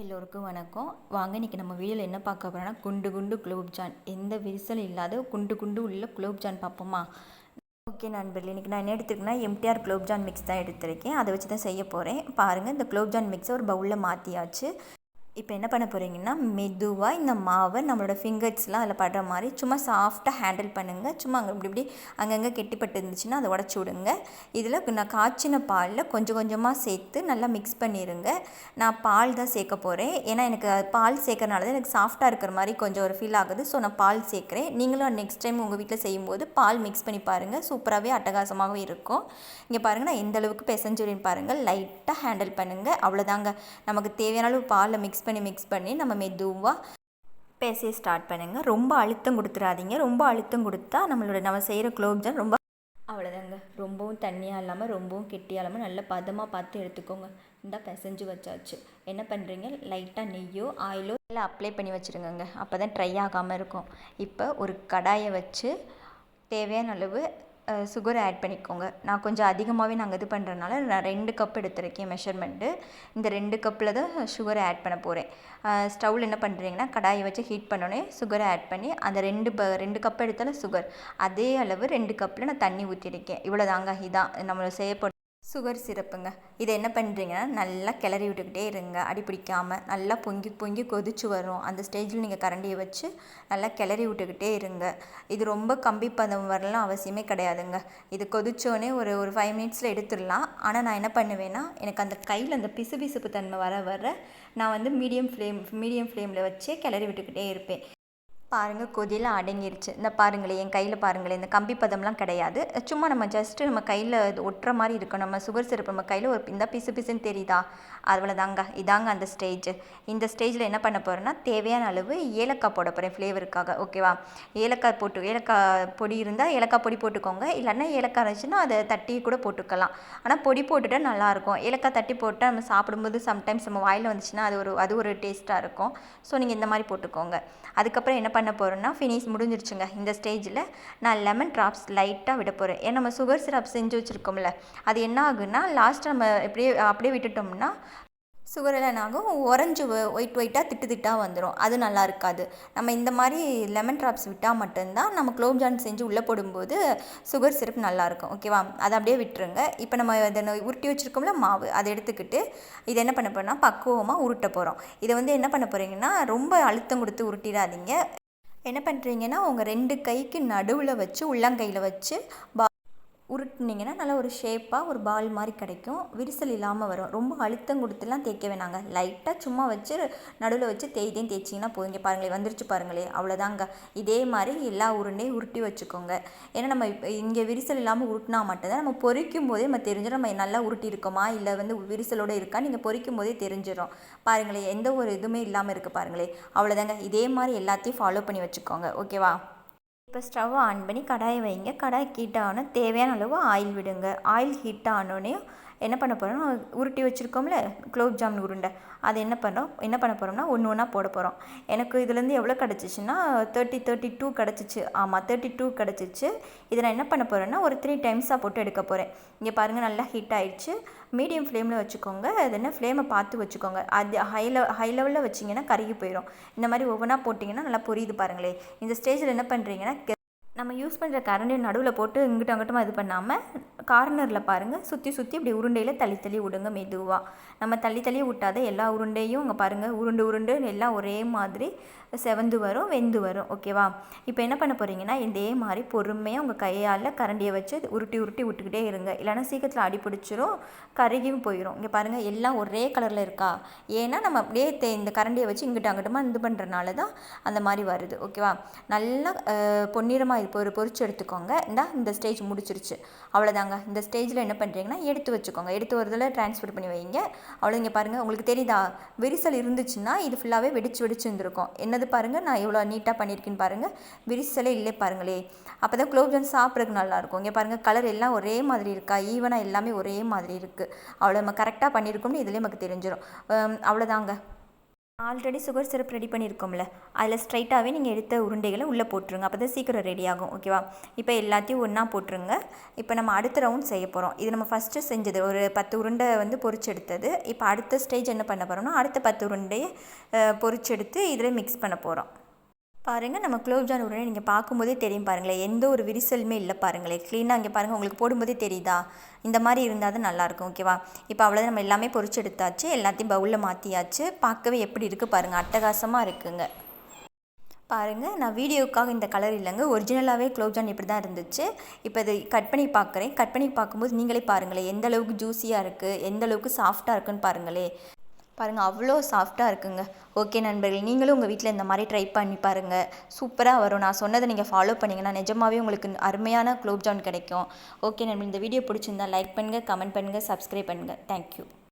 எல்லோருக்கும் வணக்கம். வாங்க இன்றைக்கி நம்ம வீடியோவில் என்ன பார்க்க போகிறோன்னா குண்டு குண்டு குலோப்ஜான் எந்த விரிசலும் இல்லாத குண்டு குண்டு உள்ள குலோப்ஜான் பார்ப்போமா? ஓகே நண்பர்களே இன்றைக்கி நான் என்ன எடுத்துருக்கேன்னா எம்டிஆர் குலோப்ஜான் மிக்ஸ் தான் எடுத்திருக்கேன். அதை வச்சு தான் செய்ய போகிறேன் பாருங்கள் இந்த குலோப்ஜான் மிக்ஸை ஒரு பவுலில் மாற்றியாச்சு இப்போ என்ன பண்ண போகிறீங்கன்னா மெதுவாக இந்த மாவை நம்மளோட ஃபிங்கர்ஸ்லாம் அதில் படுற மாதிரி சும்மா சாஃப்டாக ஹேண்டில் பண்ணுங்கள் சும்மா அங்கே இப்படி இப்படி அங்கங்கே கெட்டிப்பட்டு இருந்துச்சுன்னா அதை உடச்சி விடுங்க. இதில் நான் காய்ச்சின பாலில் கொஞ்சம் கொஞ்சமாக சேர்த்து நல்லா மிக்ஸ் பண்ணிடுங்க நான் பால் தான் சேர்க்க போகிறேன் ஏன்னா எனக்கு பால் சேர்க்கறனால தான் எனக்கு சாஃப்டாக இருக்கிற மாதிரி கொஞ்சம் ஒரு ஃபீல் ஆகுது. ஸோ நான் பால் சேர்க்குறேன். நீங்களும் நெக்ஸ்ட் டைம் உங்கள் வீட்டில் செய்யும்போது பால் மிக்ஸ் பண்ணி பாருங்கள் சூப்பராகவே அட்டகாசமாகவே இருக்கும். இங்கே பாருங்கள் நான் எந்த அளவுக்கு பிசைஞ்சுறேன்னு பாருங்கள் லைட்டாக ஹேண்டில் பண்ணுங்கள் அவ்வளோதாங்க நமக்கு தேவையான அளவு பாலில் மிக்ஸ் பண்ணி மிக்ஸ் பண்ணி நம்ம மெதுவாக பேச ஸ்டார்ட் பண்ணுங்கள் ரொம்ப அழுத்தம் கொடுத்துடாதீங்க ரொம்ப அழுத்தம் கொடுத்தா நம்மளோட நம்ம செய்கிற குலோப்ஜான் ரொம்ப அவ்வளோதாங்க ரொம்பவும் தண்ணியாக இல்லாமல் ரொம்பவும் கெட்டியாக இல்லாமல் நல்ல பதமாக பார்த்து எடுத்துக்கோங்க. இந்த பிசைஞ்சு வச்சாச்சு. என்ன பண்ணுறீங்க லைட்டாக நெய்யோ ஆயிலோ எல்லாம் அப்ளை பண்ணி வச்சுருங்கங்க. அப்போ தான் ட்ரை ஆகாமல் இருக்கும். இப்போ ஒரு கடாயை வச்சு தேவையான அளவு சுகர் ஆட் பண்ணிக்கோங்க. நான் கொஞ்சம் அதிகமாகவே நாங்கள் இது பண்ணுறதுனால நான் ரெண்டு கப் எடுத்திருக்கேன் மெஷர்மெண்ட்டு இந்த ரெண்டு கப்பில் தான் சுகரை ஆட் பண்ண போகிறேன் ஸ்டவ்வில் என்ன பண்ணுறீங்கன்னா கடாயை வச்சு ஹீட் பண்ணோடனே சுகரை ஆட் பண்ணி அந்த ரெண்டு ப ரெண்டு கப் எடுத்தாலும் சுகர் அதே அளவு ரெண்டு கப்பில் நான் தண்ணி ஊற்றிருக்கேன் இவ்வளோ தாங்க இதான். நம்ம செய்யப்போ சுகர் சிரப்புங்க இதை என்ன பண்ணுறீங்கன்னா நல்லா கிளறி விட்டுக்கிட்டே இருங்க. அடி பிடிக்காமல் நல்லா பொங்கி பொங்கி கொதிச்சு வரும். அந்த ஸ்டேஜில் நீங்கள் கரண்டியை வச்சு நல்லா கிளறி விட்டுக்கிட்டே இருங்க. இது ரொம்ப கம்பி பதம் வரலாம் அவசியமே கிடையாதுங்க. இது கொதிச்சோடனே ஒரு ஒரு ஃபைவ் மினிட்ஸில் எடுத்துடலாம். ஆனால் நான் என்ன பண்ணுவேன்னா எனக்கு அந்த கையில் அந்த பிசு பிசுப்பு தன்மை வர வர நான் வந்து மீடியம் ஃப்ளேம் மீடியம் ஃப்ளேமில் வச்சே கிளறி விட்டுக்கிட்டே இருப்பேன். பாருங்கள் கொதியெல்லாம் அடங்கிருச்சு. இந்த பாருங்களேன் என் கையில் பாருங்களேன் இந்த கம்பி பதம்லாம் கிடையாது. சும்மா நம்ம ஜஸ்ட்டு நம்ம கையில் ஒட்டுற மாதிரி இருக்கும். நம்ம சுகர் சிறப்பு நம்ம கையில் ஒரு இந்த பிசு பிசுன்னு தெரியுதா? அவ்வளோதாங்க இதாங்க அந்த ஸ்டேஜ் இந்த ஸ்டேஜில் என்ன பண்ண போகிறேன்னா தேவையான அளவு ஏலக்காய் போட போகிறேன் ஃப்ளேவருக்காக ஓகேவா ஏலக்காய் போட்டு ஏலக்காய் பொடி இருந்தால் ஏலக்காய் பொடி போட்டுக்கோங்க. இல்லைன்னா ஏலக்காய் இருந்துச்சுன்னா அதை தட்டி கூட போட்டுக்கலாம். ஆனால் பொடி போட்டுட்டா நல்லாயிருக்கும். ஏலக்காய் தட்டி போட்டால் நம்ம சாப்பிடும்போது சம்டைம்ஸ் நம்ம வாயில் வந்துச்சுன்னா அது ஒரு அது ஒரு டேஸ்ட்டாக இருக்கும். ஸோ நீங்கள் இந்த மாதிரி போட்டுக்கோங்க. அதுக்கப்புறம் என்ன பண்ண பண்ண போகிறேன்னா ஃபினிஷ் முடிஞ்சிருச்சுங்க. இந்த ஸ்டேஜில் நான் லெமன் ட்ராப்ஸ் லைட்டாக விட போகிறேன் ஏன்னா நம்ம சுகர் சிரப் செஞ்சு வச்சுருக்கோம்ல அது என்ன ஆகுன்னா லாஸ்ட் நம்ம எப்படியே அப்படியே விட்டுட்டோம்னா சுகரெல்லாம் ஆகும்? உறைஞ்சி ஒயிட் ஒயிட்டாக திட்டு திட்டாக வந்துடும் அது நல்லா இருக்காது. நம்ம இந்த மாதிரி லெமன் ட்ராப்ஸ் விட்டால் மட்டும்தான் நம்ம குலோப்ஜான் செஞ்சு உள்ளே போடும்போது சுகர் சிரப் நல்லாயிருக்கும் ஓகேவா அதை அப்படியே விட்டுருங்க. இப்போ நம்ம இதை உருட்டி வச்சுருக்கோம்ல மாவு அதை எடுத்துக்கிட்டு இதை என்ன பண்ண போகிறோம்னா பக்குவமாக உருட்ட போகிறோம் இதை வந்து என்ன பண்ண போகிறீங்கன்னா ரொம்ப அழுத்தம் கொடுத்து உருட்டிடாதீங்க. என்ன பண்ணுறீங்கன்னா உங்கள் ரெண்டு கைக்கு நடுவில் வச்சு உள்ளங்கையில் வச்சு பா உருட்டுனீங்கன்னா நல்லா ஒரு ஷேப்பாக ஒரு பால் மாதிரி கிடைக்கும். விரிசல் இல்லாமல் வரும். ரொம்ப அழுத்தம் கொடுத்துலாம் தேய்க்க வேணாங்க. லைட்டாக சும்மா வச்சு நடுவில் வச்சு தேய்தேன் தேய்ச்சிங்கன்னா போதுங்க பாருங்களேன் வந்துருச்சு பாருங்களே அவ்வளோதாங்க இதே மாதிரி எல்லா உருண்டையும் உருட்டி வச்சுக்கோங்க. ஏன்னா நம்ம இங்கே விரிசல் இல்லாமல் உருட்டினா மட்டும்தான் நம்ம பொறிக்கும் போதே நம்ம தெரிஞ்சிடும். நம்ம நல்லா உருட்டி இருக்கோமா இல்லை வந்து விரிசலோடு இருக்கா? நீங்கள் பொறிக்கும் போதே தெரிஞ்சிடும். பாருங்களேன் எந்த ஒரு இதுவுமே இல்லாமல் இருக்குது பாருங்களேன் அவ்வளோதாங்க இதே மாதிரி எல்லாத்தையும் ஃபாலோ பண்ணி வச்சுக்கோங்க. ஓகேவா இப்போ ஸ்டவ் ஆன் பண்ணி கடாயை வைங்க. கடாய் ஹீட் ஆன தேவையான அளவு ஆயில் விடுங்க. ஆயில் ஹீட் ஆனோடனே என்ன பண்ண போகிறோம்னா உருட்டி வச்சுருக்கோம்ல குலோப் ஜாமுன் உருண்டை. அது என்ன பண்ணுறோம் என்ன பண்ண போகிறோம்னா ஒன்று ஒன்றா போட போகிறோம் எனக்கு இதுலேருந்து எவ்வளோ கிடச்சிச்சின்னா தேர்ட்டி தேர்ட்டி டூ கிடச்சிச்சு. ஆமாம் தேர்ட்டி டூ கிடச்சிச்சு. இதை நான் என்ன பண்ண போகிறேன்னா ஒரு த்ரீ டைம்ஸாக போட்டு எடுக்க போகிறேன் இங்கே பாருங்கள் நல்லா ஹீட் ஆயிடுச்சு. மீடியம் ஃப்ளேமில் வச்சுக்கோங்க. அது என்ன ஃப்ளேமை பார்த்து வச்சுக்கோங்க. அது ஹை லெவ ஹை லெவலில் வச்சிங்கன்னா கருகி போயிடும் இந்த மாதிரி ஒவ்வொன்றா போட்டிங்கன்னா நல்லா புரியுது பாருங்களேன் இந்த ஸ்டேஜில் என்ன பண்ணுறீங்கன்னா நம்ம யூஸ் பண்ணுற கரண்டியை நடுவில் போட்டு இங்கிட்ட அங்கிட்டமாக இது பண்ணாமல் கார்னரில் பாருங்கள் சுற்றி சுற்றி இப்படி உருண்டையில் தள்ளி தள்ளி விடுங்க மெதுவாக நம்ம தள்ளி தள்ளி விட்டாத எல்லா உருண்டையும் அங்கே பாருங்கள் உருண்டு உருண்டு எல்லாம் ஒரே மாதிரி செவந்து வரும் வெந்து வரும். ஓகேவா இப்போ என்ன பண்ண போகிறீங்கன்னா இதே மாதிரி பொறுமையாக உங்கள் கையால் கரண்டியை வச்சு உருட்டி உருட்டி விட்டுக்கிட்டே இருங்க. இல்லைனா சீக்கிரத்தில் அடி பிடிச்சிரும் கருகியும் போயிடும் இங்கே பாருங்கள் எல்லாம் ஒரே கலரில் இருக்கா? ஏன்னா நம்ம அப்படியே தே இந்த கரண்டியை வச்சு இங்கிட்ட அங்கிட்டமாக இது பண்ணுறனால தான் அந்த மாதிரி வருது. ஓகேவா நல்லா பொன்னிறமாக இப்போ ஒரு பொறிச்சு எடுத்துக்கோங்க. இந்தா இந்த ஸ்டேஜ் முடிச்சிருச்சு. அவ்வளோதாங்க இந்த ஸ்டேஜில் என்ன பண்ணுறீங்கன்னா எடுத்து வச்சுக்கோங்க. எடுத்து வரதில் ட்ரான்ஸ்ஃபர் பண்ணி வைங்க. அவ்வளோ இங்கே பாருங்கள் உங்களுக்கு தெரியுதா? விரிசல் இருந்துச்சுன்னா இது ஃபுல்லாகவே வெடிச்சு வெடிச்சு இருந்திருக்கும் என்னது பாருங்கள் நான் எவ்வளோ நீட்டாக பண்ணியிருக்கேன்னு பாருங்கள் விரிசலே இல்லை பாருங்களே. அப்போ தான் குலோப்ஜாம் சாப்பிட்றதுக்கு நல்லாயிருக்கும் இங்கே பாருங்கள் கலர் எல்லாம் ஒரே மாதிரி இருக்கா? ஈவனாக எல்லாமே ஒரே மாதிரி இருக்குது அவ்வளோ நம்ம கரெக்டாக பண்ணியிருக்கோம்னு இதுலேயே நமக்கு தெரிஞ்சிடும் அவ்வளோதாங்க ஆல்ரெடி சுகர் சிரப் ரெடி பண்ணியிருக்கோம்ல. அதில் ஸ்ட்ரைட்டாகவே நீங்கள் எடுத்த உருண்டைகளை உள்ளே போட்டுருங்க. அப்போ தான் சீக்கிரம் ரெடி ஆகும். ஓகேவா? இப்போ எல்லாத்தையும் ஒன்றா போட்டுருங்க. இப்போ நம்ம அடுத்த ரவுண்ட் செய்ய போகிறோம். இது நம்ம ஃபஸ்ட்டு செஞ்சது. ஒரு பத்து உருண்டை வந்து பொறிச்செடுத்தது இப்போ அடுத்த ஸ்டேஜ் என்ன பண்ண போகிறோம்னா அடுத்த பத்து உருண்டையை பொறிச்செடுத்து இதில் மிக்ஸ் பண்ண போகிறோம். பாருங்கள் நம்ம குலோப்ஜான் உடனே நீங்கள் பார்க்கும்போதே தெரியும் பாருங்களேன். எந்த ஒரு விரிசலுமே இல்லை பாருங்களேன். க்ளீனாக இங்கே பாருங்கள் உங்களுக்கு போடும்போதே தெரியுதா? இந்த மாதிரி இருந்தால் தான் நல்லாயிருக்கும் ஓகேவா இப்போ அவ்வளோதான் நம்ம எல்லாமே பொரிச்சு எடுத்தாச்சு எல்லாத்தையும் பவுலில் மாற்றியாச்சு பார்க்கவே எப்படி இருக்குது பாருங்கள் அட்டகாசமாக இருக்குங்க. பாருங்கள் நான் வீடியோக்காக இந்த கலர் இல்லைங்க. ஒரிஜினலாகவே குலோப்ஜான் இப்படி தான் இருந்துச்சு. இப்போ இது கட் பண்ணி பார்க்குறேன். கட் பண்ணி பார்க்கும்போது நீங்களே பாருங்களேன் எந்த அளவுக்கு ஜூஸியாக இருக்குது எந்த அளவுக்கு சாஃப்டாக இருக்குன்னு பாருங்களேன். பாருங்கள் அவ்வளோ சாஃப்டாக இருக்குங்க. ஓகே நண்பர்கள் நீங்களும் உங்கள் வீட்டில் இந்த மாதிரி ட்ரை பண்ணி பாருங்கள் சூப்பராக வரும். நான் சொன்னதை நீங்கள் ஃபாலோ பண்ணிங்கன்னா நிஜமாவே உங்களுக்கு அருமையான குலோப்ஜான் கிடைக்கும். ஓகே நண்பர்கள் இந்த வீடியோ பிடிச்சிருந்தா லைக் பண்ணுங்கள் கமெண்ட் பண்ணுங்கள் சப்ஸ்கிரைப் பண்ணுங்கள் தேங்க்யூ